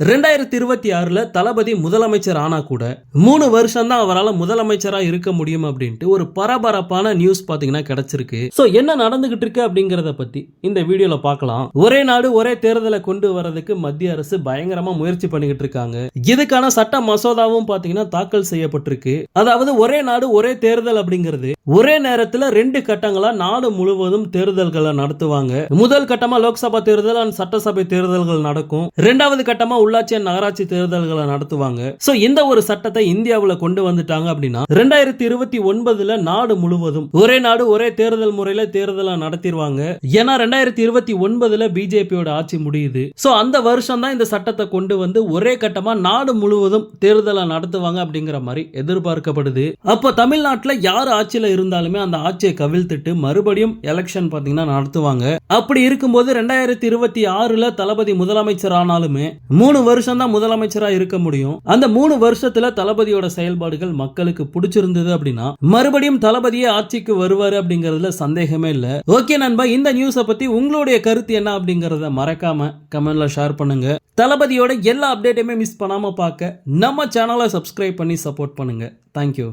ரெண்டாயிரத்தி இருபத்தி ஆறில் தளபதி முதலமைச்சர் ஆனால் கூட மூணு வருஷம் தான் அவரால் முதலமைச்சராக இருக்க முடியும் அப்படின்ட்டு ஒரு பரபரப்பான நியூஸ் பார்த்தீங்கன்னா கிடச்சிருக்கு. ஸோ என்ன நடந்துகிட்டு இருக்கு அப்படிங்கிறத பற்றி இந்த வீடியோவில் பார்க்கலாம். ஒரே நாடு ஒரே தேர்தலை கொண்டு வரதுக்கு மத்திய அரசு பயங்கரமாக முயற்சி பண்ணிக்கிட்டு இருக்காங்க. இதுக்கான சட்ட மசோதாவும் பார்த்தீங்கன்னா தாக்கல் செய்யப்பட்டிருக்கு. அதாவது ஒரே நாடு ஒரே தேர்தல் அப்படிங்கிறது ஒரே நேரத்தில் ரெண்டு கட்டங்களாக நாடு முழுவதும் தேர்தல்களை நடத்துவாங்க. முதல் கட்டமாக லோக்சபா தேர்தல் அண்ட் சட்டசபை தேர்தல்கள் நடக்கும். இரண்டாவது கட்டமாக உள்ளாட்சி நகராட்சி தேர்தல்களை நடத்துவாங்க. சோ இந்த ஒரு சட்டத்தை இந்தியாவுல கொண்டு வந்துட்டாங்க அப்படின்னா ரெண்டாயிரத்தி இருபத்தி ஒன்பதுல நாடு முழுவதும் ஒரே நாடு ஒரே தேர்தல் முறையில தேர்தலை நடத்திடுவாங்க ஏன்னா ரெண்டாயிரத்தி இருபத்தி ஒன்பதுல பிஜேபியோட ஆட்சி முடியுது. சோ அந்த வருஷம் தான் இந்த சட்டத்தை கொண்டு வந்து ஒரே கட்டமா நாடு முழுவதும் தேர்தலை நடத்துவாங்க அப்படிங்கிற மாதிரி எதிர்பார்க்கப்படுது. அப்போ தமிழ்நாட்டுல யார் ஆட்சியில இருந்தாலுமே அந்த ஆட்சியை கவிழ்த்துட்டு மறுபடியும் எலெக்ஷன் பாத்தீங்கன்னா நடத்துவாங்க. அப்படி இருக்கும்போது ரெண்டாயிரத்தி இருபத்தி ஆறுல தளபதி முதலமைச்சர் ஆனாலுமே மூணு வருஷம் தான் முதலமைச்சரா இருக்க முடியும். அந்த மூணு வருஷத்துல தளபதியோட செயல்பாடுகள் மக்களுக்கு பிடிச்சிருந்தது அப்படின்னா மறுபடியும் தளபதியே ஆட்சிக்கு வருவாரு அப்படிங்கறதுல சந்தேகமே இல்ல. ஓகே நண்பா இந்த நியூஸை பத்தி உங்களுடைய கருத்து என்ன அப்படிங்கறத மறக்காம கமெண்ட்ல ஷேர் பண்ணுங்க. தளபதியோட எல்லா அப்டேட்டையுமே மிஸ் பண்ணாம பார்க்க நம்ம சேனலை சப்ஸ்கிரைப் பண்ணி சப்போர்ட் பண்ணுங்க. தேங்க்யூ